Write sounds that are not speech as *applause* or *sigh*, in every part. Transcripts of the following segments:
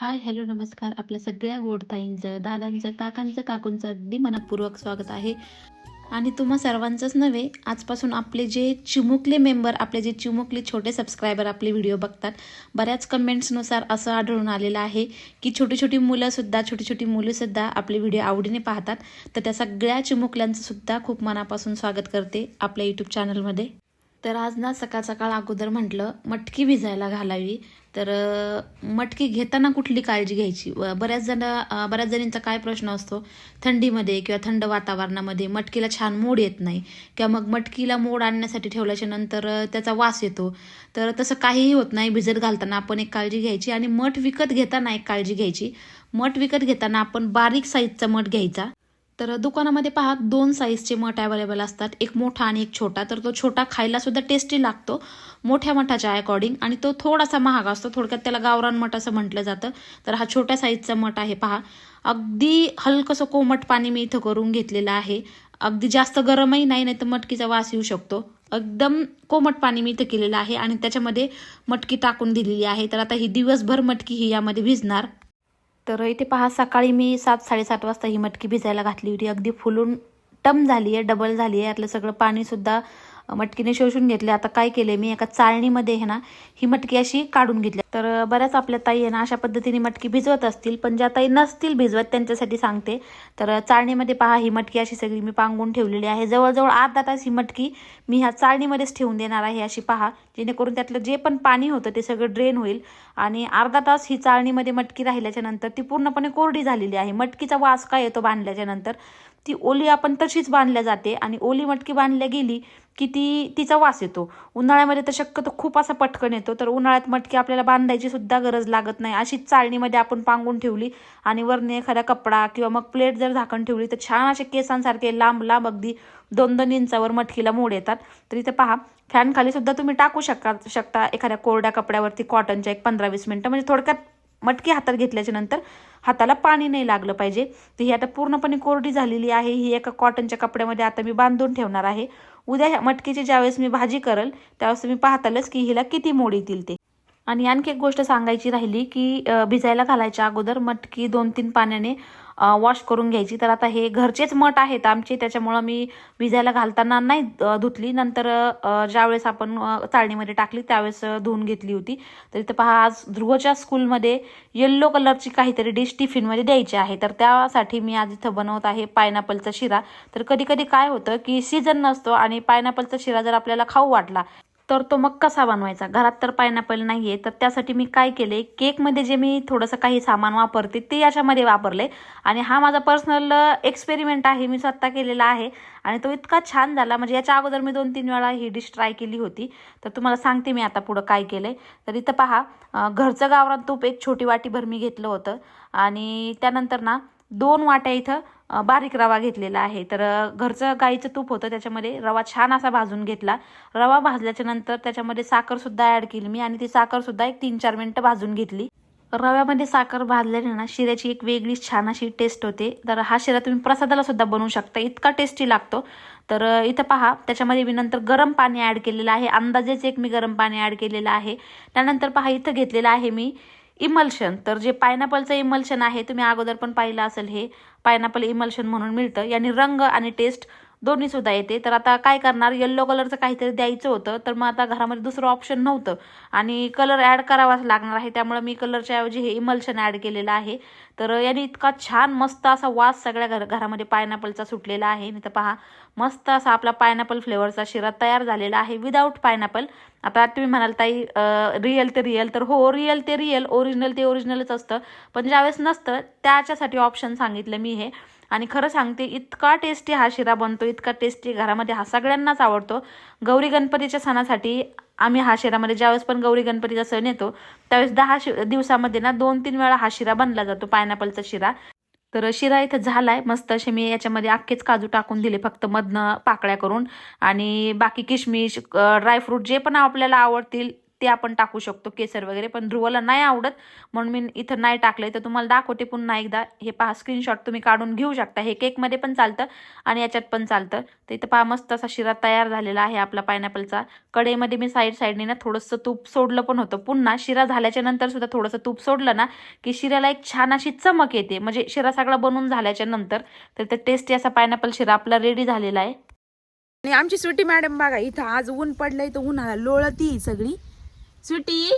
हाय, hello, नमस्कार. आपल्या सगळ्या गोडताईंचं, दादांचं, काकांचं, काकूंचं अगदी मनपूर्वक स्वागत आहे. आणि तुम्हा सर्वांचंच नव्हे, आजपासून आपले जे चिमुकले मेंबर, आपले जे चिमुकले छोटे सबस्क्रायबर आपले व्हिडिओ बघतात, बऱ्याच कमेंट्सनुसार असं आढळून आलेलं आहे की छोटी-छोटी मुलंसुद्धा, छोटी-छोटी मुलंसुद्धा आपले व्हिडिओ आवडीने पाहतात. तर त्या सगळ्या चिमुकल्यांचंसुद्धा खूप मनापासून स्वागत करते आपल्या यूट्यूब चॅनलमध्ये. तर आज ना सकाळ सकाळ अगोदर म्हटलं मटकी भिजायला घालावी तर मटकी घेताना कुठली काळजी घ्यायची? व बऱ्याच जण बऱ्याच जणींचा काय प्रश्न असतो? थंडीमध्ये किंवा थंड वातावरणामध्ये मटकीला छान मोड येत नाही. किंवा मग मटकीला मोड आणण्यासाठी ठेवल्याच्या नंतर त्याचा वास येतो. तर तसं काहीही होत नाही. भिजत घालताना आपण एक काळजी घ्यायची आणि मठ विकत घेताना एक काळजी घ्यायची. मठ विकत घेताना आपण बारीक साईजचा मठ घ्यायचा. तर दुकानामध्ये पहा दोन साईजचे मठ अवेलेबल असतात. एक मोठा आणि एक छोटा. तर तो छोटा खायला सुद्धा टेस्टी लागतो. मोठ्या मठाच्या अकॉर्डिंग आणि तो थोडासा महाग असतो. थोडक्यात त्याला गावरान मठ असं म्हटलं जातं. तर हा छोट्या साईजचा मठ आहे. पहा अगदी हलकंसं कोमट पाणी मी इथं करून घेतलेलं आहे. अगदी जास्त गरमही नाही नाही तर मटकीचा वास येऊ शकतो. एकदम कोमट पाणी मी इथं केलेलं आहे. आणि त्याच्यामध्ये मटकी टाकून दिलेली आहे. तर आता ही दिवसभर मटकी ही यामध्ये भिजणार. तर इथे पहा सकाळी मी सात साडेसात वाजता ही मटकी भिजायला घातली होती. अगदी फुलून टम झाली आहे डबल झाली आहे यातलं सगळं पाणीसुद्धा मटकीने शोषून घेतले. आता काय केले मी एका चाळणीमध्ये आहे ना ही मटकी अशी काढून घेतली. तर बऱ्याच आपल्या ताई आहे ना अशा पद्धतीने मटकी भिजवत असतील. पण ज्या ताई नसतील भिजवत त्यांच्यासाठी सांगते. तर चाळणीमध्ये पहा ही मटकी अशी सगळी मी पांगून ठेवलेली आहे. जवळजवळ अर्धा तास ही मटकी मी ह्या चाळणीमध्येच ठेवून देणार आहे अशी पहा. जेणेकरून त्यातलं जे पण पाणी होतं ते सगळं ड्रेन होईल. आणि अर्धा तास ही चाळणीमध्ये मटकी राहिल्याच्या नंतर ती पूर्णपणे कोरडी झालेली आहे. मटकीचा वास काय येतो बांधल्याच्या नंतर? ती ओली आपण तशीच बांधल्या जाते. आणि ओली मटकी बांधल्या गेली की ती तिचा वास येतो. उन्हाळ्यामध्ये तर शक्यतो खूप असा पटकन येतो. तर उन्हाळ्यात मटकी आपल्याला बांधायची सुद्धा गरज लागत नाही. अशीच चाळणीमध्ये आपण पांगून ठेवली आणि वरने एखादा कपडा किंवा मग प्लेट जर झाकण ठेवली तर छान असे केसांसारखे लांब लांब अगदी दोन दोन इंचावर मटकीला मोड येतात. तर इथे पहा फॅनखाली सुद्धा तुम्ही टाकू शकता शकता एखाद्या कोरड्या कपड्यावरती कॉटनच्या एक पंधरा वीस मिनटं. म्हणजे थोडक्यात मटकी हातात घेतल्याच्या नंतर हाताला पाणी नाही लागलं पाहिजे. तर ही आता पूर्णपणे कोरडी झालेली आहे. ही एका कॉटनच्या कपड्यामध्ये आता मी बांधून ठेवणार आहे. उद्या ह्या मटकीची ज्यावेळेस मी भाजी करल त्यावेळेस मी पाहतालच की हिला किती मोड येतील ते. आणि आणखी एक गोष्ट सांगायची राहिली की भिजायला घालायच्या अगोदर मटकी दोन तीन पाण्याने वॉश करून घ्यायची. तर आता हे घरचेच मठ आहेत आमचे त्याच्यामुळं मी भिजायला घालताना नाही धुतली. नंतर ज्यावेळेस आपण चाळणीमध्ये टाकली त्यावेळेस धुवून घेतली होती. तर इथं पहा आज ध्रुवच्या स्कूलमध्ये येल्लो कलरची काहीतरी डिश टिफिनमध्ये द्यायची आहे. तर त्यासाठी मी आज इथं बनवत आहे पायनॅपलचा शिरा. तर कधी कधी काय होतं की सीझन नसतो आणि पायनॅपलचा शिरा जर आपल्याला खाऊ वाटला तर तो मग कसा बनवायचा? घरात तर पायनॅपल नाही आहे तर त्यासाठी मी काय केले? केकमध्ये जे मी थोडंसं काही सामान वापरते ते याच्यामध्ये वापरले. आणि हा माझा पर्सनल एक्सपेरिमेंट आहे मी स्वतः केलेला आहे. आणि तो इतका छान झाला म्हणजे याच्या अगोदर मी दोन तीन वेळा ही डिश ट्राय केली होती. तर तुम्हाला सांगते मी आता पुढं काय केलं तर इथं पहा घरचं गावरान तूप एक छोटी वाटीभर मी घेतलं होतं. आणि त्यानंतर ना दोन वाट्या इथं बारीक रवा घेतलेला आहे. तर घरचं गाईचं तूप होतं त्याच्यामध्ये रवा छान असा भाजून घेतला. रवा भाजल्याच्या नंतर त्याच्यामध्ये साखरसुद्धा ॲड केली मी आणि ती साखरसुद्धा एक तीन चार मिनटं भाजून घेतली. रव्यामध्ये साखर भाजल्याने ना शिऱ्याची एक वेगळीच छान अशी टेस्ट होते. तर हा शिरा तुम्ही प्रसादाला सुद्धा बनवू शकता. इतका टेस्टी लागतो. तर इथं पहा त्याच्यामध्ये मी नंतर गरम पाणी ॲड केलेलं आहे. अंदाजेच एक मी गरम पाणी ॲड केलेलं आहे. त्यानंतर पहा इथं घेतलेलं आहे मी इमल्शन. तर जे पायनॅपलचं इमल्शन आहे तुम्ही अगोदर पण पाहिलं असेल हे. पायनॅपल इमल्शन म्हणून मिळतं. याने रंग आणि टेस्ट दोन्ही सुद्धा येते. तर आता काय करणार? येल्लो कलरचं काहीतरी द्यायचं होतं तर मग आता घरामध्ये दुसरं ऑप्शन नव्हतं. आणि कलर ॲड करावाच लागणार आहे. त्यामुळे मी कलरच्या ऐवजी हे इमल्शन ॲड केलेलं आहे. तर याने इतका छान मस्त असा वास सगळ्या घर घरामध्ये पायनॅपलचा सुटलेला आहे. नाही तर पहा मस्त असा आपला पायनॅपल फ्लेवरचा शिरा तयार झालेला आहे विदाऊट पायनॅपल आता तुम्ही म्हणाल ताई रिअल ते रिअल तर हो रिअल ते रिअल ओरिजिनल ते ओरिजिनलच असतं. पण ज्यावेळेस नसतं त्याच्यासाठी ऑप्शन सांगितलं मी हे. आणि खरं सांगते इतका टेस्टी हा शिरा बनतो इतका टेस्टी घरामध्ये हा सगळ्यांनाच आवडतो. गौरी गणपतीच्या सणासाठी आम्ही हा शिरामध्ये ज्यावेळेस पण गौरी गणपतीचा सण येतो त्यावेळेस दहा शि दिवसामध्ये ना दोन तीन वेळा हा शिरा बनला जातो पायनॅपलचा शिरा. तर शिरा इथं झालाय. मस्त असे मी याच्यामध्ये अख्खेच काजू टाकून दिले फक्त मधनं पाकळ्या करून. आणि बाकी किशमिश ड्रायफ्रूट जे पण आपल्याला आवडतील ते आपण टाकू शकतो केसर वगैरे पण ध्रुवला नाही आवडत. म्हणून मी इथं नाही टाकलंय. तर तुम्हाला दाखवते पुन्हा एकदा. हे पहा स्क्रीनशॉट तुम्ही काढून घेऊ शकता. हे केकमध्ये पण चालतं आणि याच्यात पण चालतं. तर इथं पहा मस्त असा शिरा तयार झालेला आहे आपला पायनॅपलचा कडेमध्ये मी साईड साईडने ना थोडंसं तूप सोडलं पण होतं. पुन्हा शिरा झाल्याच्यानंतर सुद्धा थोडंसं तूप सोडलं ना की शिऱ्याला एक छान अशी चमक येते. म्हणजे शिरा सगळा बनून झाल्याच्यानंतर. तर ते टेस्टी असा पायनॅपल शिरा आपला रेडी झालेला आहे. आणि आमची सुटी मॅडम बघा इथं आज ऊन पडलंय तर उन्हाला लोळती सगळी. सुटी?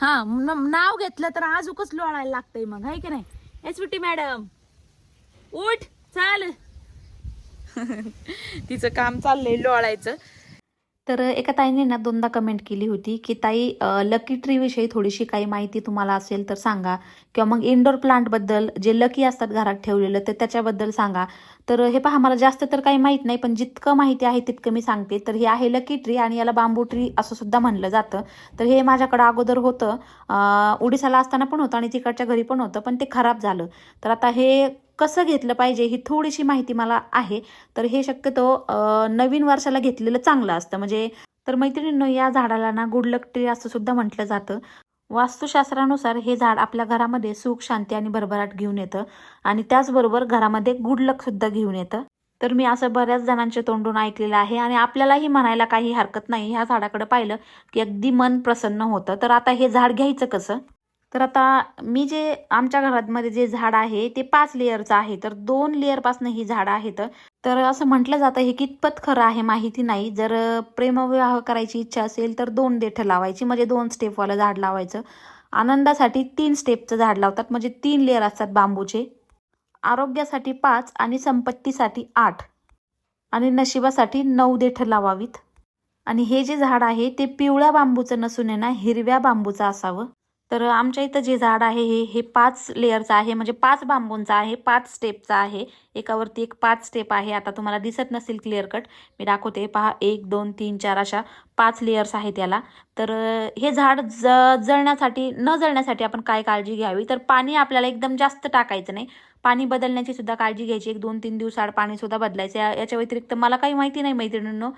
हा नाव घेतलं तर आजूकच लोळायला लागतंय मग हाय की नाही? ए सुटी मॅडम. उठ चाल. *laughs* तिचं काम चाललंय लोळायचं. तर एका ताईने ना दोनदा कमेंट केली होती की ताई लकी ट्रीविषयी थोडीशी काही माहिती तुम्हाला असेल तर सांगा. किंवा मग इंडोर प्लांटबद्दल जे लकी असतात घरात ठेवलेलं तर त्याच्याबद्दल सांगा. तर हे पहा मला जास्त तर काही माहीत नाही पण जितकं माहिती आहे तितकं मी सांगते. तर हे आहे लकी ट्री आणि याला बांबू ट्री असं सुद्धा म्हणलं जातं. तर हे माझ्याकडं अगोदर होतं. ओडिसाला उडीसाला असताना पण होतं आणि तिकडच्या घरी पण होतं पण ते खराब झालं. तर आता हे कसं घेतलं पाहिजे ही थोडीशी माहिती मला आहे. तर हे शक्यतो नवीन वर्षाला घेतलेलं चांगलं असतं. म्हणजे तर मैत्रिणींनो या झाडाला ना गुडलक ट्री असं सुद्धा म्हटलं जातं. वास्तुशास्त्रानुसार हे झाड आपल्या घरामध्ये सुख शांती आणि भरभराट घेऊन येतं. आणि त्याचबरोबर घरामध्ये गुडलक सुद्धा घेऊन येतं. तर मी असं बऱ्याच जणांच्या तोंडून ऐकलेलं आहे आणि आपल्यालाही म्हणायला काही हरकत नाही. ह्या झाडाकडे पाहिलं की अगदी मन प्रसन्न होतं. तर आता हे झाड घ्यायचं कसं? तर आता मी जे आमच्या घरामध्ये जे झाड आहे ते पाच लेअरचं आहे. तर दोन लेअरपासून ही झाडं आहेत. तर असं म्हटलं जातं हे कितपत खरं आहे माहिती नाही. जर प्रेमविवाह करायची इच्छा असेल तर दोन देठं लावायची. म्हणजे दोन स्टेपवालं झाड लावायचं. आनंदासाठी तीन स्टेपचं झाड लावतात. म्हणजे तीन लेअर असतात बांबूचे. आरोग्यासाठी पाच आणि संपत्तीसाठी आठ. आणि नशिबासाठी नऊ देठं लावावीत. आणि हे जे झाड आहे ते पिवळ्या बांबूचं नसून ना हिरव्या बांबूचं असावं. तर आमच्या इथं जे झाड आहे हे हे पाच लेअरचं आहे. म्हणजे पाच बांबूंचं आहे पाच स्टेपचं आहे. एकावरती एक पाच स्टेप आहे. आता तुम्हाला दिसत नसेल क्लिअर कट मी दाखवते. पहा एक दोन तीन चार अशा पाच लेअर्स आहेत याला तर हे झाड ज जळण्यासाठी न जळण्यासाठी आपण काय काळजी घ्यावी? तर पाणी आपल्याला एकदम जास्त टाकायचं नाही. पाणी बदलण्याची सुद्धा काळजी घ्यायची. एक दोन तीन दिवसाआड पाणीसुद्धा बदलायचं. या- याच्या व्यतिरिक्त मला काही माहिती नाही मैत्रिणींनो.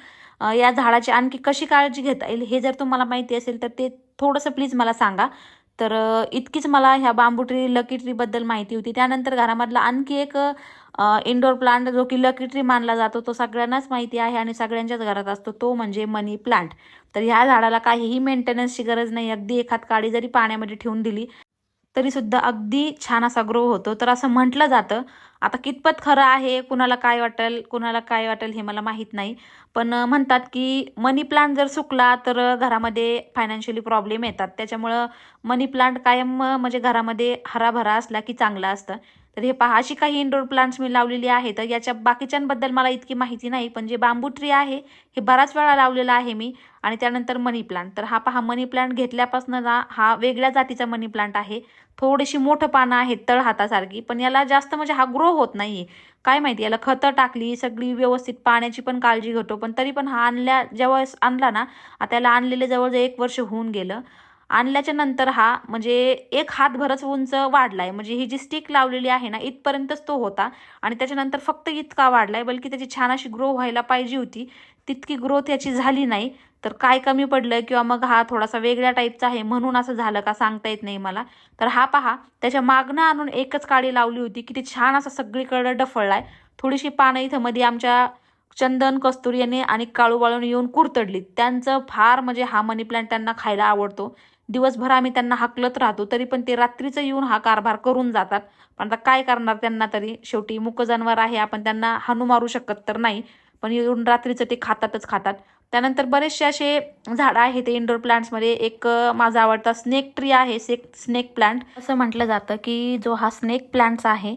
या झाडाची आणखी कशी काळजी घेता येईल हे जर तुम्हाला माहिती असेल तर ते थोडंसं प्लीज मला सांगा. तर इतकीच मला ह्या बांबू ट्री लकी ट्रीबद्दल माहिती होती. त्यानंतर घरामधला आणखी एक इंडोर प्लांट जो की लकी ट्री मानला जातो तो सगळ्यांनाच माहिती आहे आणि सगळ्यांच्याच घरात असतो तो म्हणजे मनी प्लांट. तर ह्या झाडाला काहीही मेंटेनन्सची गरज नाही. अगदी एखाद काडी जरी पाण्यामध्ये ठेवून दिली तरी सुद्धा अगदी छान असा ग्रो होतो. तर असं म्हटलं जातं. आता कितपत खरं आहे कुणाला काय वाटेल कुणाला काय वाटेल हे मला माहीत नाही. पण म्हणतात की मनी प्लांट जर सुकला तर घरामध्ये फायनान्शियली प्रॉब्लेम येतात. त्याच्यामुळं मनी प्लांट कायम म्हणजे घरामध्ये हराभरा असला की चांगलं असतं. तर हे पहा अशी काही इंडोर प्लांट्स मी लावलेली आहे तर याच्या बाकीच्यांबद्दल मला इतकी माहिती नाही पण जे बांबू ट्री आहे हे बराच वेळा लावलेलं आहे मी. आणि त्यानंतर मनी प्लांट तर हा पहा मनी प्लांट घेतल्यापासून ना हा वेगळ्या जातीचा मनी प्लांट आहे. थोडीशी मोठं पानं आहेत तळ हातासारखी पण याला जास्त म्हणजे हा ग्रो होत नाही काय माहिती याला खतं टाकली सगळी व्यवस्थित पाण्याची पण काळजी घेतो पण तरी पण हा आणल्या जेव्हा आणला ना आता याला आणलेले जवळजवळ एक वर्ष होऊन गेलं. आणल्याच्या नंतर हा म्हणजे एक हातभरच उंच वाढलाय. म्हणजे ही जी स्टिक लावलेली आहे ना इथपर्यंतच तो होता. आणि त्याच्यानंतर फक्त इतका वाढलाय बल्कि त्याची छान अशी ग्रो व्हायला पाहिजे होती. तितकी ग्रोथ याची झाली नाही. तर काय कमी पडलं किंवा मग हा थोडासा वेगळ्या टाईपचा आहे म्हणून असं झालं का सांगता येत नाही मला. तर हा पहा त्याच्या मागणं आणून एकच काळी लावली होती की ती छान असा सगळीकडं डफळलाय. थोडीशी पानं इथं मध्ये आमच्या चंदन कस्तुरी याने आणि काळू बाळून येऊन कुरतडलीत. त्यांचं फार म्हणजे हा मनी प्लांट त्यांना खायला आवडतो. दिवसभर आम्ही त्यांना हाकलत राहतो तरी पण ते रात्रीचं येऊन हा कारभार करून जातात. पण आता काय करणार त्यांना तरी? शेवटी मुक जनावर आहे आपण त्यांना हानू मारू शकत तर नाही पण येऊन रात्रीचं ते खातातच खातात. त्यानंतर बरेचसे असे झाडं आहेत ते इंडोर प्लांट्समध्ये एक माझा आवडता स्नेक ट्री आहे सेक स्नेक प्लांट असं म्हटलं जातं की जो हा स्नेक प्लांट्स आहे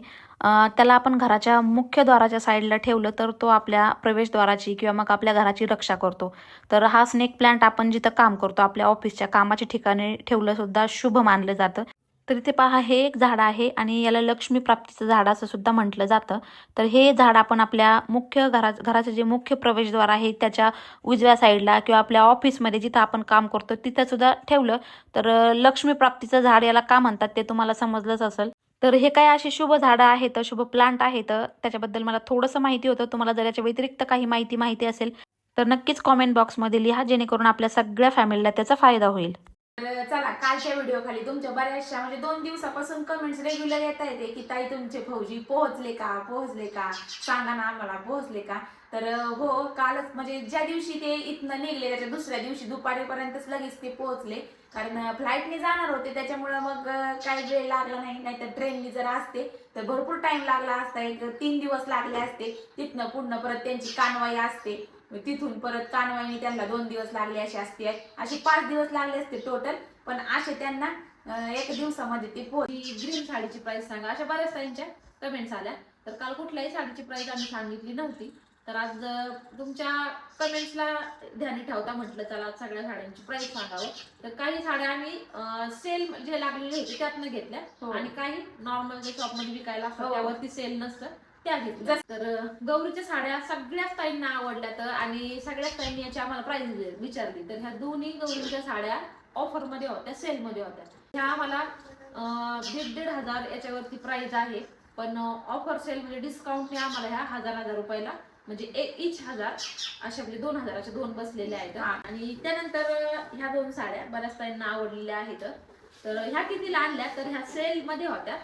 त्याला आपण घराच्या मुख्य द्वाराच्या साईडला ठेवलं तर तो आपल्या प्रवेशद्वाराची किंवा मग आपल्या घराची रक्षा करतो. तर हा स्नेक प्लांट आपण जिथं काम करतो आपल्या ऑफिसच्या कामाच्या ठिकाणी ठेवलं सुद्धा शुभ मानलं जातं. तर इथे पहा हे एक झाड आहे आणि याला लक्ष्मी प्राप्तीचं झाड असं सुद्धा म्हटलं जातं. तर हे झाड आपण आपल्या मुख्य घरा घराचं जे मुख्य प्रवेशद्वार आहे त्याच्या उजव्या साईडला किंवा आपल्या ऑफिसमध्ये जिथं आपण काम करतो तिथं सुद्धा ठेवलं. तर लक्ष्मी प्राप्तीचं झाड याला का म्हणतात ते तुम्हाला समजलंच असेल. तर हे काय असे शुभ झाडं आहेत शुभ प्लांट आहेत त्याच्याबद्दल मला थोडंसं माहिती होतं. तुम्हाला जर याच्या व्यतिरिक्त काही माहिती माहिती असेल तर नक्कीच कॉमेंट बॉक्समध्ये लिहा जेणेकरून आपल्या सगळ्या फॅमिलीला त्याचा फायदा होईल. चला कालच्या व्हिडिओ खाली तुमच्या बऱ्याचशा म्हणजे दोन दिवसापासून कमेंट्स रेग्युलर येत येते की ताई तुमचे फौजी पोहोचले का? पोहोचले का? सांगा ना आम्हाला पोहोचले का? तर हो कालच म्हणजे ज्या दिवशी ते इथनं निघले त्याच्या दुसऱ्या दिवशी दुपारीपर्यंतच लगेच ते पोहोचले. कारण फ्लाईटने जाणार होते त्याच्यामुळं मग काही वेळ लागला नाही नाहीतर ट्रेननी जर असते तर भरपूर टाइम लागला असता एक तीन दिवस लागले असते तिथनं पूर्ण परत त्यांची कानवाई असते तिथून परत कानवाईने त्यांना दोन दिवस लागले असे असते. असे पाच दिवस लागले असते टोटल पण असे त्यांना एक दिवसामध्ये ते ग्रीन साडीची प्राइस सांगा. अशा बऱ्याच त्यांच्या कमेंट्स आल्या. तर काल कुठल्याही साडीची प्राइस आम्ही सांगितली नव्हती. तर आज तुमच्या कमेंट्सला ध्यानी ठेवता म्हटलं चला आज सगळ्या साड्यांची प्राइस सांगावं. तर काही साड्या आम्ही सेल जे लागलेले होते त्यातनं घेतल्या. हो. आणि काही नॉर्मल जे शॉपमध्ये विकायला असतात हो. त्यावरती सेल नसतं त्या घेतल्या. तर गौरीच्या साड्या सगळ्याच ताईंना आवडल्या तर आणि सगळ्याच ताईंनी याची आम्हाला प्राइस विचारली. तर ह्या दोन्ही गौरीच्या साड्या ऑफरमध्ये होत्या सेल मध्ये होत्या. ह्या आम्हाला दीड दीड हजार याच्यावरती प्राइस आहे. पण ऑफर सेल म्हणजे डिस्काउंटने आम्हाला ह्या हजार हजार रुपयाला. म्हणजे एक इच हजार अशा म्हणजे दोन हजाराच्या दोन बसलेल्या आहेत. आणि त्यानंतर ह्या दोन साड्या बऱ्याच ताईंना आवडलेल्या आहेत. तर ह्या कितीला आणल्या? तर ह्या सेल मध्ये होत्या.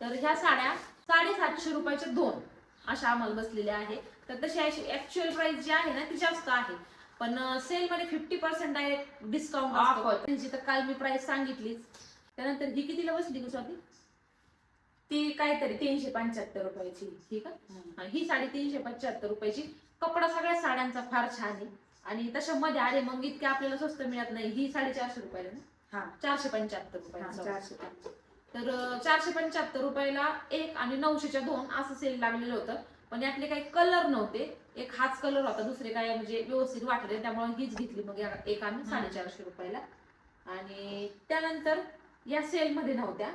तर ह्या साड्या साडेसातशे रुपयाच्या दोन अशा आम्हाला बसलेल्या आहे तर तशी अशी ऍक्च्युअल प्राइस जी आहे ना ती जास्त आहे. पण सेल मध्ये फिफ्टी पर्सेंट डायरेक्ट डिस्काउंट. त्यांची तर काल मी प्राइस सांगितलीच. त्यानंतर ही कितीला बसली स्वाती? ती काहीतरी तीनशे पंच्याहत्तर रुपयाची ठीक आहे? हा, साडी तीनशे पंच्याहत्तर रुपयाची. कपडा सगळ्या साड्यांचा फार छान आहे. आणि तशा मध्ये आले मग इतके आपल्याला स्वस्त मिळत नाही. ही साडे चारशे रुपयाला ना? हा. चारशे पंच्याहत्तर रुपयाला. तर चारशे पंच्याहत्तर रुपयाला एक आणि नऊशेच्या दोन असं सेल लागलेलं होतं. पण यातले काही कलर नव्हते. एक हाच कलर होता. दुसरे काय म्हणजे व्यवस्थित वाटले त्यामुळे हीच घेतली मग एक आम्ही साडेचारशे रुपयाला. आणि त्यानंतर या सेल मध्ये नव्हत्या.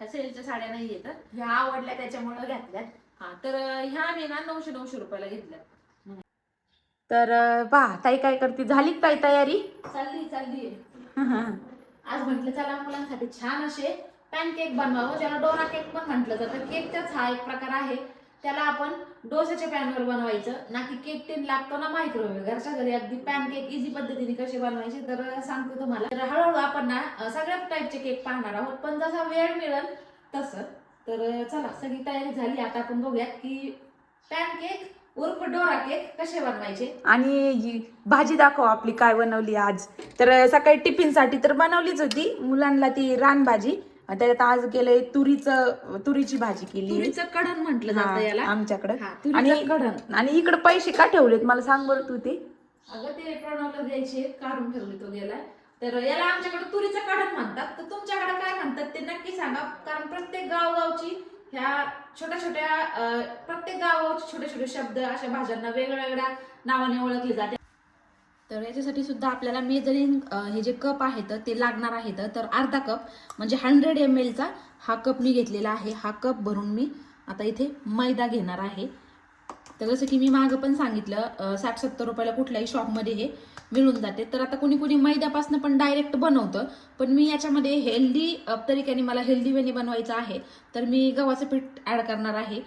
ह्या सेलच्या साड्या नाही येत. ह्या आवडल्या त्याच्यामुळे घेतल्यात. हा तर ह्या आम्ही ना नऊशे नऊशे रुपयाला घेतल्या तर पहा ताई काय करते? झाली का ताई तयारी? चालली चालली. आज म्हटलं चला मुलांसाठी छान असे पॅनकेक बनवावं. ज्याला डोरा केक पण म्हटलं जातं. केकचाच हा एक प्रकार आहे. त्याला आपण डोसाच्या पॅनवर बनवायचं. ना की केक टेन लागतो ना मायक्रोवेव्ह घरच्या घरी अगदी पॅनकेक इझी पद्धतीने कसे बनवायचे तर सांगतो तुम्हाला. तर हळूहळू आपण ना सगळ्याच टाईपचे केक पाहणार आहोत. पण जसा वेळ मिळेल तसं. तर चला सगळी तयारी झाली. आता आपण बघूयात की पॅनकेक उर्फ डोरा केक कसे बनवायचे. आणि ही भाजी दाखव आपली काय बनवली आज. तर सकाळी टिफिनसाठी तर बनवलीच होती. मुलांना ती रानभाजी. आणि त्याच्यात आज गेले तुरीचं तुरीची भाजी केली. तुरीचं कढण म्हटलं जातं याला. आमच्याकडे. हा, तुरीचं कढण. आणि इकडे पैसे का ठेवलेत? मला सांग बरं तू ते. अगं ते प्रणवला द्यायचे काढून ठेवले तो गेला तर याला आमच्याकडे तुरीचं काढण म्हणतात. तर तुमच्याकडे काय म्हणतात ते नक्की सांगा. कारण प्रत्येक गावगावची ह्या छोट्या छोट्या अं, प्रत्येक गावाचे छोटे छोटे शब्द अशा भाज्यांना वेगवेगळ्या नावाने ओळखले जाते. तर याच्यासाठी सुद्धा आपल्याला मेजरिंग हे जे कप आहेत ते लागणार आहेत. तर अर्धा कप म्हणजे हंड्रेड एम एलचा हा कप मी घेतलेला आहे. हा कप भरून मी आता इथे मैदा घेणार आहे. तर जसं की मी मागं पण सांगितलं साठ सत्तर रुपयाला कुठल्याही शॉपमध्ये हे मिळून जाते. तर आता कोणी कोणी मैद्यापासून पण डायरेक्ट बनवतं पण मी याच्यामध्ये हेल्दी तरीक्याने मला हेल्दी वेने बनवायचं आहे. तर मी गव्हाचं पीठ ॲड करणार आहे.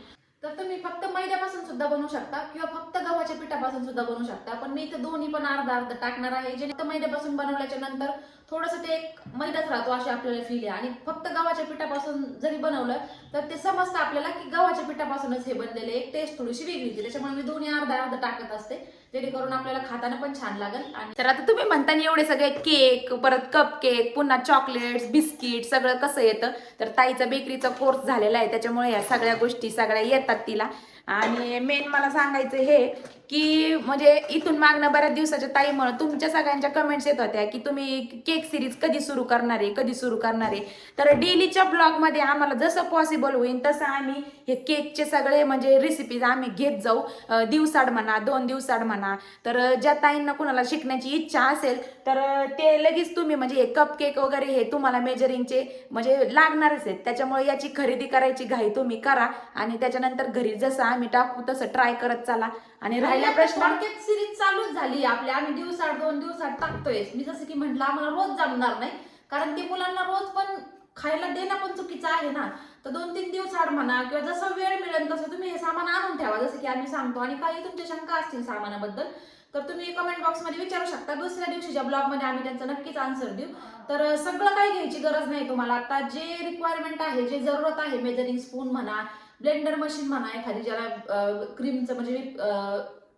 तर तुम्ही फक्त मैद्यापासून सुद्धा बनवू शकता किंवा फक्त गव्हाच्या पिठापासून सुद्धा बनवू शकता. पण मी इथे दोन्ही पण अर्धा अर्धा टाकणार आहे. जे फक्त मैद्यापासून बनवल्याच्या नंतर थोडंसं ते एक मैदाच राहतो अशी आपल्याला फील आहे. आणि फक्त गव्हाच्या पिठापासून जरी बनवलं तर ते समजतं आपल्याला की गव्हाच्या पिठापासूनच हे बनलेले एक टेस्ट थोडीशी वेगळी त्याच्यामुळे मी दोन्ही अर्धा अर्धा टाकत असते. जेणेकरून आपल्याला खाताना पण छान लागेल. आणि तर आता तुम्ही म्हणताना एवढे सगळे केक परत कप केक पुन्हा चॉकलेट्स बिस्किट सगळं कसं येतं? तर ताईचा बेकरीचा कोर्स झालेला आहे. त्याच्यामुळे या सगळ्या गोष्टी सगळ्या येतात तिला. आणि मेन मला सांगायचं हे की म्हणजे इथून मागणं बऱ्याच दिवसाच्या ताईमुळे तुमच्या सगळ्यांच्या कमेंट्स येत होत्या की तुम्ही केक सिरीज कधी सुरू करणार आहे कधी सुरू करणार आहे. तर डेलीच्या ब्लॉगमध्ये आम्हाला जसं पॉसिबल होईल तसं आम्ही हे केकचे सगळे म्हणजे रेसिपीज आम्ही घेत जाऊ. दिवसाड म्हणा दोन दिवसाड म्हणा. तर ज्या ताईंना कुणाला शिकण्याची इच्छा असेल तर ते लगेच तुम्ही म्हणजे हे कप केक वगैरे हे तुम्हाला मेजरिंगचे म्हणजे लागणारच आहेत. त्याच्यामुळे याची खरेदी करायची घाई तुम्ही करा आणि त्याच्यानंतर घरी जसं आम्ही टाकू तसं ट्राय करत चला. आणि राहिला प्रश्न सिरीज चालूच झाली. आपल्या आम्ही दिवसाड दोन दिवसाड टाकतोय. मी जसं की म्हटलं आम्हाला रोज जमणार नाही. कारण ते मुलांना रोज पण खायला देणं पण चुकीचं आहे ना. तर दोन तीन दिवस आड म्हणा किंवा जसं वेळ मिळेल तसं तुम्ही हे सामान आणून ठेवा. जसं की आम्ही सांगतो आणि काही तुमच्या शंका असतील सामानाबद्दल तर तुम्ही कमेंट बॉक्समध्ये विचारू शकता. दुसऱ्या दिवशीच्या ब्लॉगमध्ये आम्ही त्यांचं नक्कीच आन्सर देऊ. तर सगळं काही घ्यायची गरज नाही तुम्हाला. आता जे रिक्वायरमेंट आहे जे जरूरत आहे मेजरिंग स्पून म्हणा ब्लेंडर मशीन म्हणा एखादी ज्याला क्रीमचं म्हणजे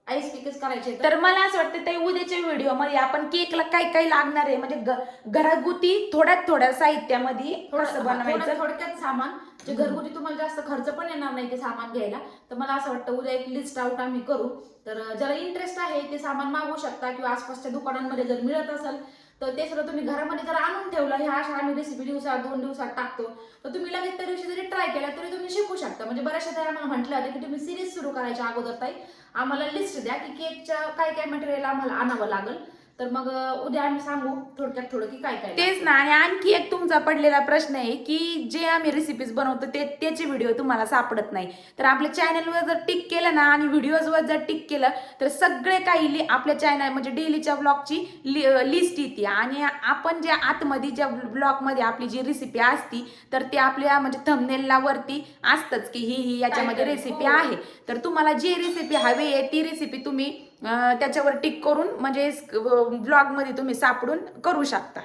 आईस पिकच करायचे तर मला असं वाटतं ते उद्याच्या व्हिडिओमध्ये आपण केकला काय काय लागणार आहे? म्हणजे घरगुती थोड्यात थोड्या साहित्यामध्ये बनवायचं? थोडक्यात सामान. जे घरगुती तुम्हाला जास्त खर्च पण येणार नाही ते सामान घ्यायला. तर मला असं वाटतं उद्या एक लिस्ट आउट आम्ही करू. तर ज्याला इंटरेस्ट आहे ते सामान मागवू शकता किंवा आसपासच्या दुकानांमध्ये जर मिळत असेल तर ते सगळं तुम्ही घरामध्ये जर आणून ठेवलं ह्या अशा आम्ही रेसिपी दिवसात दोन दिवसात टाकतो तर तुम्ही लगेच त्या दिवशी जरी ट्राय केला तरी तुम्ही शिकू शकता. म्हणजे बऱ्याचशा त्या आम्हाला म्हटलं होतं की तुम्ही सिरीज सुरू करायच्या अगोदर ताई आम्हाला लिस्ट द्या की केकच्या काय काय मटेरियल आम्हाला आणावं लागेल. तर मग उद्या आम्ही सांगू थोडक्यात थोडं की काय काय तेच ना आणि आणखी एक तुमचा पडलेला प्रश्न आहे की जे आम्ही रेसिपीज बनवतो ते त्याचे व्हिडिओ तुम्हाला सापडत नाही तर आपल्या चॅनलवर जर टिक केलं ना आणि व्हिडिओजवर जर टिक केलं तर सगळे काही लि- आपल्या चॅनल म्हणजे डेलीच्या ब्लॉगची लिस्ट येते आणि आपण ज्या आतमध्ये ज्या ब्लॉगमध्ये आपली जी रेसिपी असती तर ते आपल्या म्हणजे थंबनेलला वरती असतंच की ही ही याच्यामध्ये. रेसिपी हो. आहे तर तुम्हाला जी रेसिपी हवी आहे ती रेसिपी तुम्ही त्याच्यावर टिक करून म्हणजे ब्लॉगमध्ये तुम्ही सापडून करू शकता.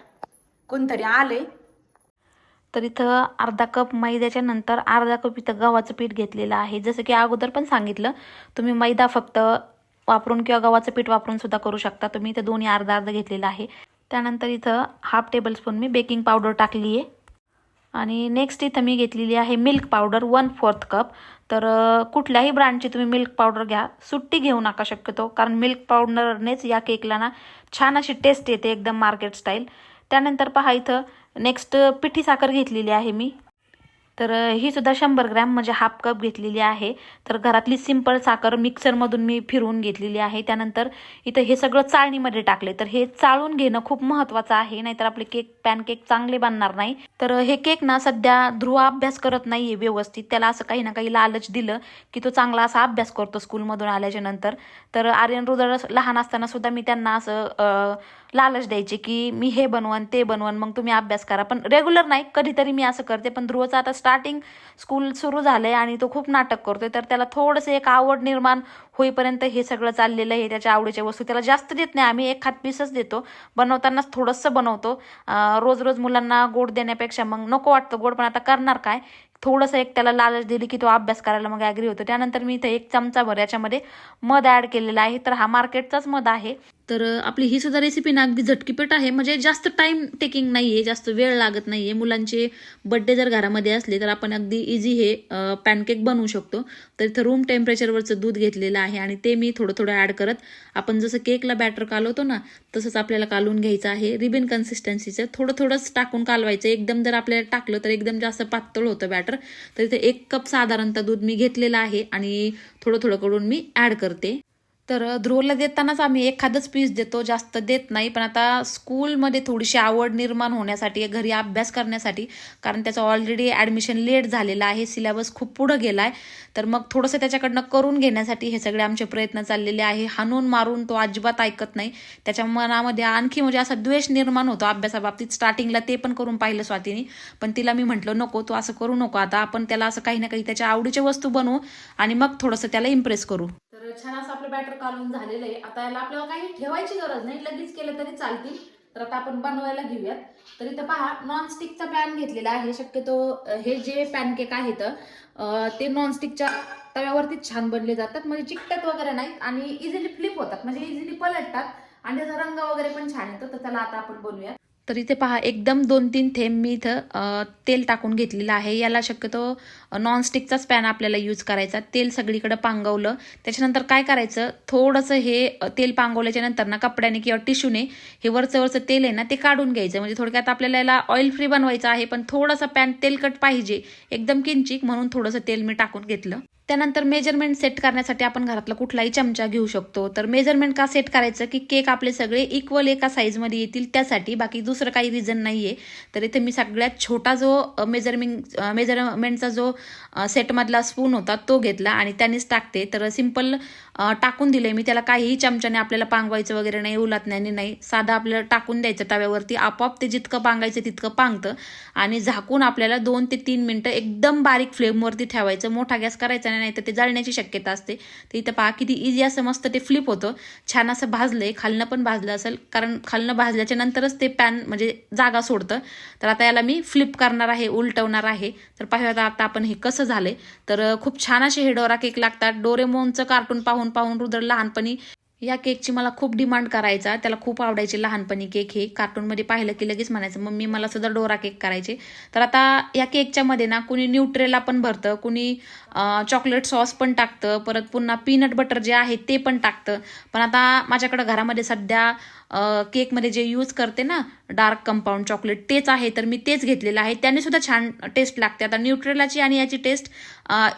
कोणतरी आले तर इथं अर्धा कप मैद्याच्या नंतर अर्धा कप इथं गव्हाचं पीठ घेतलेलं आहे. जसं की अगोदर पण सांगितलं तुम्ही मैदा फक्त वापरून किंवा गव्हाचं पीठ वापरून सुद्धा करू शकता. तुम्ही इथं दोन्ही अर्धा अर्धा घेतलेलं आहे. त्यानंतर इथं हाफ टेबल स्पून मी बेकिंग पावडर टाकली आहे आणि नेक्स्ट इथं मी घेतलेली आहे milk powder one fourth cup तर कुठल्याही ब्रँडची तुम्ही मिल्क पावडर घ्या. सुट्टी घेऊ नका शक्यतो कारण मिल्क पावडरनेच या केकला ना छान अशी टेस्ट येते एकदम मार्केट स्टाईल त्यानंतर पहा इथं नेक्स्ट पिठी साखर घेतलेली आहे मी. तर ही सुद्धा शंभर ग्रॅम म्हणजे हाफ कप घेतलेली आहे. तर घरातली सिंपल साखर मिक्सरमधून मी फिरवून घेतलेली आहे. त्यानंतर इथं हे सगळं चाळणीमध्ये टाकले तर हे चाळून घेणं खूप महत्त्वाचं आहे. नाहीतर आपले केक पॅनकेक चांगले बनणार नाही. तर हे केक ना सध्या ध्रुव अभ्यास करत नाही आहे व्यवस्थित. त्याला असं काही ना काही लालच दिलं की तो चांगला असा अभ्यास करतो स्कूलमधून आल्याच्यानंतर. तर आर्यन रुदळ लहान असताना सुद्धा मी त्यांना असं लालच द्यायचे की मी हे बनवन ते बनवन मग तुम्ही अभ्यास करा. पण रेग्युलर नाही कधीतरी मी असं करते. पण ध्रुवचं आता स्टार्टिंग स्कूल सुरू झालंय आणि तो खूप नाटक करतोय. तर त्याला थोडंसं एक आवड निर्माण होईपर्यंत हे सगळं चाललेलं आहे. त्याच्या आवडीच्या वस्तू त्याला जास्त देत नाही. आम्ही एक हात पीसच देतो. बनवतानाच थोडंसं बनवतो. रोज रोज मुलांना गोड देण्यापेक्षा मग नको वाटतं गोड पण आता करणार काय? थोडंसं एक त्याला लालच दिली की तो अभ्यास करायला मग ॲग्री होतो. त्यानंतर मी इथं एक चमचाभर याच्यामध्ये मध ॲड केलेला आहे. तर हा मार्केटचाच मध आहे. तर आपली ही सुद्धा रेसिपी ना अगदी झटकीपट आहे. म्हणजे जास्त टाईम टेकिंग नाही आहे जास्त वेळ लागत नाही आहे मुलांचे बड्डे जर घरामध्ये असले तर आपण अगदी इझी हे पॅनकेक बनवू शकतो. तर इथं रूम टेम्परेचरवरचं दूध घेतलेलं आहे आणि ते मी थोडं थोडं ॲड करत आपण जसं केकला बॅटर कालवतो ना तसंच आपल्याला कालवून घ्यायचं आहे. रिबिन कन्सिस्टन्सीचं थोडं थोडंच टाकून कालवायचं. एकदम जर आपल्याला टाकलं तर एकदम जास्त पातळ होतं बॅटर तर इथे एक कप साधारणतः दूध मी घेतलेलं आहे आणि थोडं थोडं करून मी ॲड करते. तर ध्रुवला देतानाच आम्ही एखादंच पीस देतो जास्त देत नाही. पण आता स्कूलमध्ये थोडीशी आवड निर्माण होण्यासाठी घरी अभ्यास करण्यासाठी कारण त्याचं ऑलरेडी ॲडमिशन लेट झालेलं आहे सिलेबस खूप पुढं गेला आहे तर मग थोडंसं त्याच्याकडनं करून घेण्यासाठी हे सगळे आमचे प्रयत्न चाललेले आहे. हाणून मारून तो अजिबात ऐकत नाही. त्याच्या मनामध्ये आणखी म्हणजे असा द्वेष निर्माण होतो अभ्यासाबाबतीत स्टार्टिंगला ते पण करून पाहिलं स्वातीने. पण तिला मी म्हटलं नको तू असं करू नको. आता आपण त्याला असं काही ना काही त्याच्या आवडीच्या वस्तू बनवू आणि मग थोडंसं त्याला इम्प्रेस करू. तर छान असं आपलं बॅटर काढून झालेलं आहे. आता याला आपल्याला काही ठेवायची गरज नाही. लगेच केलं तरी चालतील. तर आता आपण बनवायला घेऊयात. तर इथं पहा नॉनस्टिकचा पॅन घेतलेला आहे. शक्यतो हे जे पॅनकेक आहेत ते नॉनस्टिकच्या तव्यावरती छान बनले जातात. म्हणजे चिकटत वगैरे नाहीत आणि इझिली फ्लिप होतात. म्हणजे इझिली पलटतात. आणि त्याचा रंग वगैरे पण छान येतो तर त्याला आता आपण बनवूयात. तर इथे पहा एकदम दोन तीन थेंब मी इथं तेल टाकून घेतलेलं आहे. याला शक्यतो नॉनस्टिकचाच पॅन आपल्याला यूज करायचा. तेल सगळीकडे पांगवलं. त्याच्यानंतर काय करायचं? थोडंसं हे तेल पांगवल्याच्या नंतर ना कपड्याने किंवा टिश्यूने हे वरचं वरचं तेल आहे ना ते काढून घ्यायचं. म्हणजे थोडक्यात आपल्याला याला ऑइल फ्री बनवायचं आहे पण थोडंसं पॅन तेलकट पाहिजे. एकदम किंचिक म्हणून थोडंसं तेल मी टाकून घेतलं. त्यानंतर मेजरमेंट सेट करण्यासाठी आपण घरातला कुठलाही चमचा घेऊ शकतो. तर मेजरमेंट का सेट करायचं? की केक आपले सगळे इक्वल एका साईजमध्ये येतील त्यासाठी बाकी दुसरं काही रिझन नाही आहे तर इथे मी सगळ्यात छोटा जो मेजरमिंग मेजरमेंटचा जो सेटमधला स्पून होता तो घेतला आणि त्यानेच टाकते. तर सिंपल टाकून दिले मी त्याला काहीही चमच्याने आपल्याला पांगवायचं वगैरे नाही उलातण्याने नाही. साधं आपल्याला टाकून द्यायचं तव्यावरती. आपोआप ते जितकं पांगायचं तितकं पांगतं आणि झाकून आपल्याला दोन ते तीन मिनटं एकदम बारीक फ्लेमवरती ठेवायचं. मोठा गॅस करायचा नाही नाही तर ते जळण्याची शक्यता असते. तर इथं पहा किती इझी असं मस्त ते फ्लिप होतं. छान असं भाजलंय. खालनं पण भाजलं असेल कारण खालनं भाजल्याच्या नंतरच ते पॅन म्हणजे जागा सोडतं. तर आता याला मी फ्लिप करणार आहे उलटवणार आहे. तर पाहूया आता आपण हे कसं झालंय. तर खूप छान असे हे डोरा केक लागतात. डोरेमोनचं कार्टून पाहून पाहून रुद्र लहानपणी या केकची मला खूप डिमांड करायचा. त्याला खूप आवडायचे लहानपणी केक हे. कार्टूनमध्ये पाहिलं की लगेच म्हणायचं मम्मी मला सुद्धा डोरा केक करायचे. तर आता या केकच्या मध्ये ना कुणी न्यूट्रेला पण भरतं कुणी चॉकलेट सॉस पण टाकतं. परत पुन्हा पीनट बटर जे आहे ते पण टाकतं. पण आता माझ्याकडं घरामध्ये सध्या केकमध्ये जे यूज करते ना डार्क कंपाऊंड चॉकलेट तेच आहे. तर मी तेच घेतलेलं आहे. त्याने सुद्धा छान टेस्ट लागते. आता न्यूट्रेलाची आणि याची टेस्ट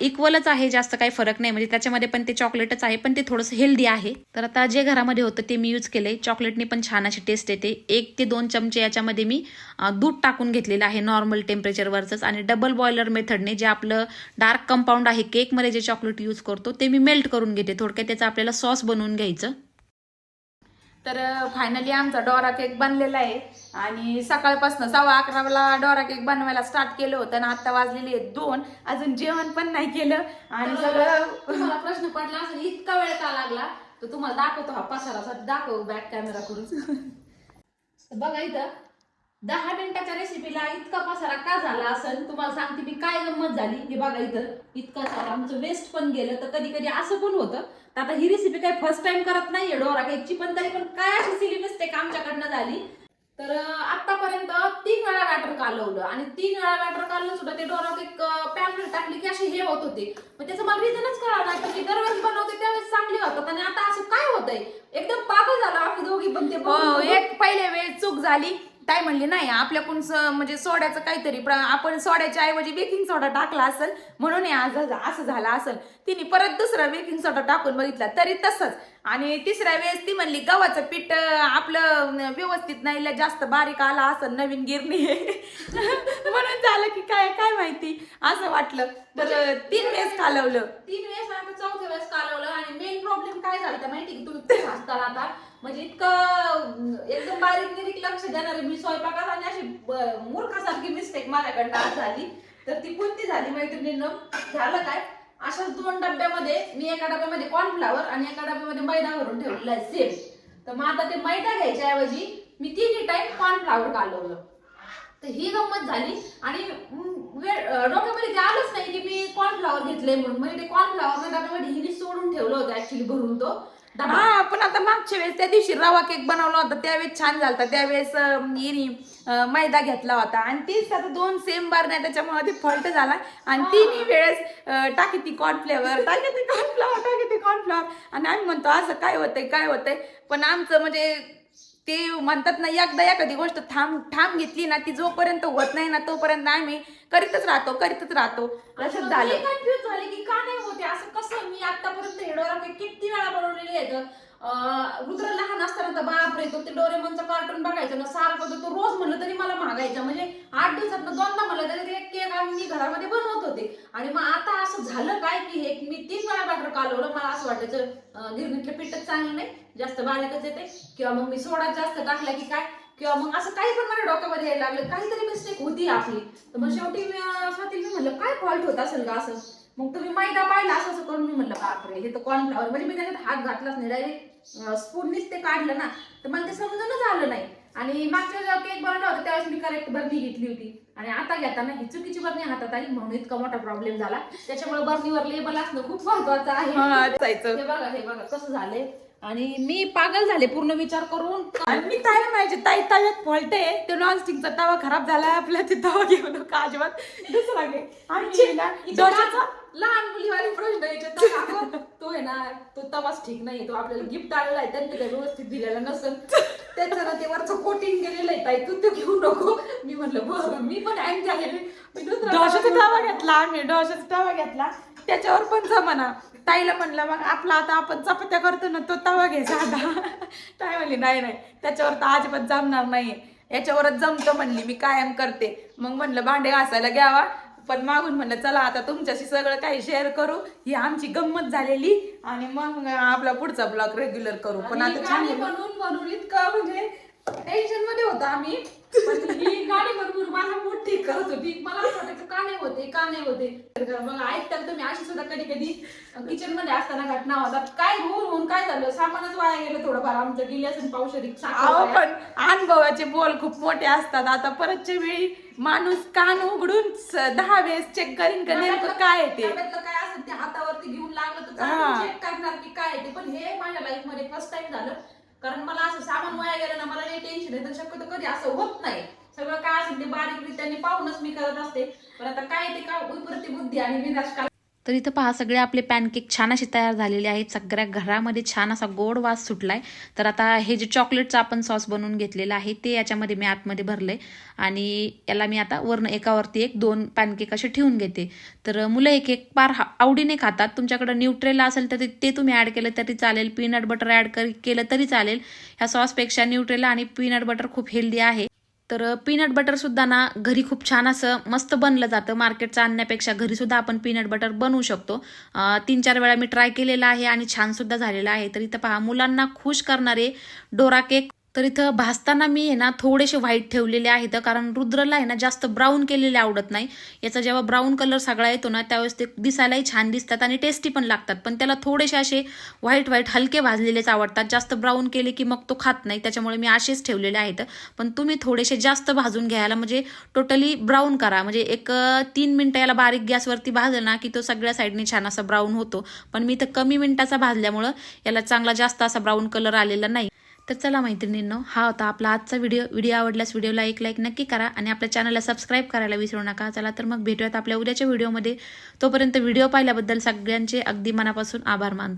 इक्वलच आहे. जास्त काही फरक नाही. म्हणजे त्याच्यामध्ये पण ते चॉकलेटच आहे पण ते थोडंसं हेल्दी आहे. तर आता जे घरामध्ये होतं ते मी यूज केलंय. चॉकलेटने पण छान अशी टेस्ट येते. एक ते दोन चमचे याच्यामध्ये मी दूध टाकून घेतलेलं आहे नॉर्मल टेम्परेचरवरचंच आणि डबल बॉयलर मेथडने जे आपलं डार्क कंपाऊंड आहे केकमध्ये जे चॉकलेट यूज करतो ते मी मेल्ट करून घेते. थोडक्यात त्याचं आपल्याला सॉस बनवून घ्यायचं. तर फायनली आमचा डोरा केक बनलेला आहे. आणि सकाळपासून सव्वा अकराला डोरा केक बनवायला स्टार्ट केलं होतं आणि आता वाजलेली आहे दोन. अजून जेवण पण नाही केलं. आणि सगळं प्रश्न पडला असेल इतका वेळ का लागला? तर तुम्हाला दाखवतो हा पसारा दाखव बॅक कॅमेरा करून. *laughs* बघा इथं. दहा मिनिटाच्या रेसिपीला इतका पसारा का झाला असेल तुम्हाला सांगते मी काय गंमत झाली? हे बघा इथं. इतका सारा आमचं वेस्ट पण गेलं. तर कधी कधी असं पण होतं. तर आता ही रेसिपी काही फर्स्ट टाइम करत नाहीये डोरा केकची पण तरी पण काय अशी सिली मिस्टेक आमच्याकडनं झाली? तर आतापर्यंत तीन वेळा बॅटर कालवलं. आणि तीन वेळा बॅटर कालवलं सुद्धा ते डोरा केक पॅनमध्ये टाकली की असे हे होत होते. मग त्याचं मला रिझनच कळालं नाही. तर मी दरवेळेस बनवते त्यावेळेस चांगली होतात. आणि आता असं काय होतंय? एकदम पागल झालं आम्ही दोघी पण ते हो. एक पहिले वेळ चूक झाली. ताई म्हणली नाही आपल्याकडून स- म्हणजे सोड्याचं काहीतरी प्र- आपण सोड्याच्या ऐवजी बेकिंग सोडा टाकला असेल म्हणून हे आज असं झालं असेल. तिने परत दुसरा बेकिंग सोडा टाकून बघितला तरी तसंच. आणि तिसऱ्या वेळेस ती म्हणली गव्हाचं पीठ आपलं व्यवस्थित नाही जास्त बारीक आला असं नवीन गिरणी *laughs* म्हणून झालं की काय काय माहिती असं वाटलं. तर तीन वेळेस कालवलं. तीन वेळेस आणि चौथ्या वेळेस कालवलं. आणि मेन प्रॉब्लेम काय झाला तर माहिती की तुम्ही? असताना आता. म्हणजे इतकं एकदम बारीक निरीक लक्ष देणारे मी स्वयंपाकात आणि अशी मूर्खासारखी मिस्टेक माझ्याकडनं आज झाली. तर ती कोणती झाली मैत्रिणीनं? झालं काय? अशाच दोन डब्यामध्ये मी एका डब्यामध्ये कॉर्नफ्लावर आणि एका डब्यामध्ये मैदा भरून ठेवलेला आहे सेम तर मग आता ते मैदा घ्यायच्या ऐवजी मी तिन्ही टाईम कॉर्नफ्लावर कालवलं तर ही गंमत झाली आणि डोक्यामध्ये ते आलंच नाही की मी कॉर्नफ्लावर घेतलंय म्हणून. म्हणजे ते कॉर्नफ्लावर डब्यामध्ये हिने सोडून ठेवलं होतं ऍक्च्युली भरून तो. हा पण आता मागच्या वेळेस त्या दिवशी रवा केक बनवला होता त्यावेळेस छान झालता त्यावेळेस हिने मैदा घेतला होता. आणि तीच आता दोन सेम बार नाही त्याच्यामुळे ते फॉल्ट झाला. आणि तिन्ही वेळेस टाकी ती कॉर्नफ्लेवर टाकी ती कॉर्नफ्लावर टाकी ती कॉर्नफ्लावर आणि आम्ही म्हणतो असं काय होतंय काय होतंय? पण आमचं म्हणजे ते म्हणतात ना एकदा एखादी गोष्ट थांब ठाम घेतली ना ती जोपर्यंत होत नाही ना तोपर्यंत आम्ही करीतच राहतो करीतच राहतो. असंच झालं. कन्फ्युज झाले की का नाही होते? असं कसं? मी आतापर्यंत हे डोरा किती वेळा बनवलेले आहेत? अं, रुद्र लहान असताना तर बापरे तो ते डोरेमॉनचं कार्टून बघायचं ना सारखं तो- तो रोज म्हणलं तरी मला मागायचा. म्हणजे आठ दिवसात दोनदा म्हणलं तरी ते केक आम्ही घरामध्ये बनवत होते. आणि मग असं झालं काय की हे मी तीन वेळा बॅटर कालवलं. मला असं वाटायचं अं, गिरणीतलं पीठच चांगलं नाही जास्त बारीकच येते किंवा मग मी सोडा जास्त टाकला की काय? किंवा मग असं काही पण डोक्यामध्ये यायला लागलं. काहीतरी मिस्टेक होती आपली. तर मग शेवटी मी अं, स्वाती मी म्हणलं काय फॉल्ट होत असेल का असं? मग तुम्ही मैदा पाहिला असं असं करून मी म्हणलं बापरे हे तर कॉर्नफ्लॉवर म्हणजे मी त्याच्यात हात घातलाच नाही. डायरेक्ट स्पूननीच ते काढलं ना. तर मला ते समजूनच आलं नाही. आणि मागच्या जेव्हा केक बनवला होता त्यावेळेस मी करेक्ट बर्दी घेतली होती. आणि आता घेताना ही चुकीची बर्नी हातात आली म्हणून इतका मोठा प्रॉब्लेम झाला. त्याच्यामुळे बर्नीवर लेबल असणं खूप महत्वाचं आहे. हा, बघा हे बघा कसं झालंय. आणि मी पागल झाले पूर्ण विचार करून. आणि मी ताईला म्हणायचे ताई तव्यात फॉल्ट आहे. तो नॉनस्टिकचा तवा खराब झाला आपला ते तवा घेऊ नका अजिबात. दुसरा घे. आणि लहान मुलीवाली प्रश्न यायचे ना तो तवाच ठीक नाही तो आपल्याला गिफ्ट आलेला आहे त्यांनी काही व्यवस्थित दिलेला नसेल. त्याचं ना ते वरचं कोटिंग गेलेलं आहे ताई तू ते घेऊ नको. मी म्हणलं बरं मी पण हँग झालेली मी दुसरा डोशाचा तवा तवा घेतला आम्ही डोशाचा तवा घेतला. त्याच्यावर पण जमाना ताईला म्हणलं मग आपला आता आपण चपात्या करतो ना तो तवा घ्यायचा आता ताई म्हणली नाही नाही त्याच्यावर तर अजिबात जमणार नाही याच्यावरच जमतं म्हणली मी कायम करते. मग म्हणलं भांडे घासायला घ्यावा. पण मागून म्हणलं चला आता तुमच्याशी सगळं काही शेअर करू. ही आमची गंमत झालेली आणि मग आपला पुढचा ब्लॉग रेग्युलर करू. पण आता छान म्हणून म्हणून इतकं म्हणजे टेन्शनमध्ये होतं आम्ही. पण ही गाडी भरपूर माझा मूड ठीक करत होती. मला असं वाटायचं का नाही होते का नाही होते? तर मग ऐकताल तुम्ही अशी सुद्धा कधी कधी किचनमध्ये असताना घटना होतात. काय होऊन होऊन काय झालं सामानच वाया गेलं थोडंफार. आमचं गेली असेल अहो पण अनुभवाचे बोल खूप मोठे असतात. आता परतच्या वेळी माणूस कान उघडून स- दहा वेळेस चेक करीन का नेमकं काय आहे ते? डब्यातलं काय असेल ते हातावरती घेऊन लागलं तर हा. चेक करणार की काय आहे ते. पण हे माझ्या लाईफमध्ये फर्स्ट टाइम झालं. कारण मला असं सामान वाया गेलं ना मला नाही टेन्शन आहे. तर शक्यतो कधी असं होत नाही. सगळं काय असेल ते बारीक रित्याने पाहूनच मी करत असते. पण आता काय ते का उपरती बुद्धी आणि विनाश तर इथं पहा सगळे आपले पॅनकेक छान असे तयार झालेले आहेत. सगळ्या घरामध्ये छान असा गोड वास सुटलाय. तर आता हे जे चॉकलेटचं आपण सॉस बनवून घेतलेलं आहे ते याच्यामध्ये मी आतमध्ये भरलंय. आणि याला मी आता वर्ण एकावरती एक दोन पॅनकेक असे ठेवून घेते. तर मुलं एक एक पार हा- आवडीने खातात. तुमच्याकडं न्यूट्रेला असेल तर ते- ते तुम्ही ॲड केलं तरी चालेल. पीनट बटर ॲड कर केलं तरी चालेल. ह्या सॉसपेक्षा न्यूट्रेला आणि पीनट बटर खूप हेल्दी आहे. तर पीनट बटर सुद्धा ना घरी खूप छान असं मस्त बनलं जातं. मार्केटचं आणण्यापेक्षा घरी सुद्धा आपण पीनट बटर बनवू शकतो. तीन चार वेळा मी ट्राय केलेला आहे आणि छानसुद्धा झालेलं झालेला आहे. तर इथं पहा मुलांना खुश करणारे डोरा केक तर इथं भाजताना मी आहे ना थोडेसे व्हाईट ठेवलेले आहेत कारण रुद्रला आहे ना जास्त ब्राऊन केलेले आवडत नाही. याचा जेव्हा ब्राऊन कलर सगळा येतो ना त्यावेळेस ते दिसायलाही छान दिसतात आणि टेस्टी पण लागतात. पण त्याला थोडेसे असे व्हाईट व्हाईट हलके भाजलेलेच आवडतात. जास्त ब्राऊन केले की मग तो खात नाही त्याच्यामुळे मी असेच ठेवलेले आहेत. पण तुम्ही थोडेसे जास्त भाजून घ्यायला म्हणजे टोटली ब्राऊन करा. म्हणजे एक तीन मिनटं याला बारीक गॅसवरती भाजलं ना की तो सगळ्या साईडने छान असा ब्राऊन होतो. पण मी तर कमी मिनटाचा भाजल्यामुळं याला चांगला जास्त असा ब्राऊन कलर आलेला नाही. तर चला मैत्रिणींनो हा होता आपला आजचा व्हिडिओ व्हिडिओ आवडल्यास व्हिडिओला एक लाईक नक्की करा आणि आपल्या चॅनलला सबस्क्राईब करायला विसरू नका. चला तर मग भेटूयात आपल्या उद्याच्या व्हिडिओमध्ये तोपर्यंत व्हिडिओ पाहिल्याबद्दल सगळ्यांचे अगदी मनापासून आभार मानतो.